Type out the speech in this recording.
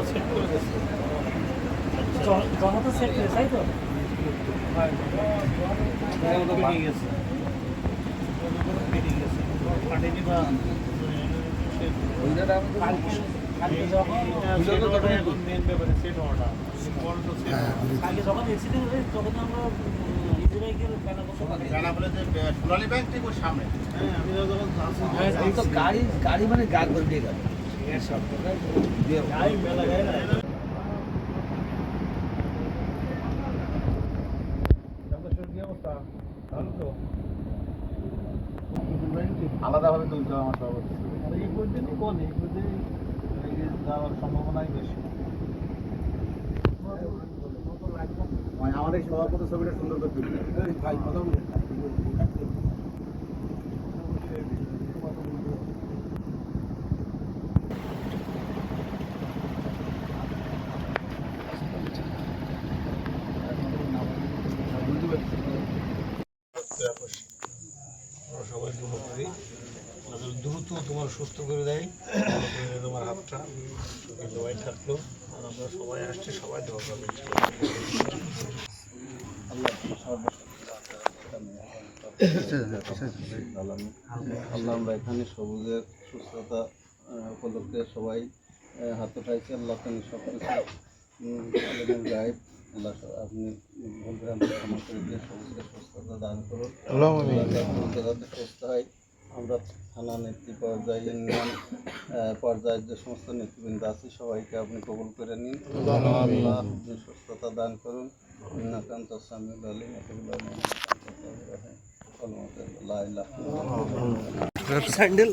আছে সেট করে তাই তো ওইটা সামনে। আমি তো গাড়ি গাড়ি মানে গাড় করে দিয়ে আলাদাভাবে তুলতে হবে আমার সর্বোচ্চ যাওয়ার সম্ভাবনাই বেশি। মানে এই সভাপতি ছবিটা সুন্দর করে তুলতে ভাই কথা বলে সবাই করি যেন দ্রুত তোমার সুস্থ করে দেয়। ভালো তোমার হাতটা দোয়াই থাকল। আর আমরা সবাই আসছি সবাই দোয়া করব। আল্লাহ আমরা এখানে সবুজের সুস্থতা উপলক্ষে সবাই হাত উঠাইছি। আল্লাহ তুমি সব কিছু গাইড আল্লাহ আপনি ভুলভ্রান্তি ক্ষমা করে দিয়ে সবুজের সুস্থতা দান করুন। সুস্থ হয়। আমরা থানা নেত্রী পর্যায়ে ইউনিয়ন পর্যায়ের যে সমস্ত নেতৃবৃন্দ আছে সবাইকে আপনি কবুল করে নিন। আল্লাহ। আপনি সুস্থতা দান করুন। ইন্নাকান্ত সামিউল আলিম আতুল্লাহ স্যান্ডেল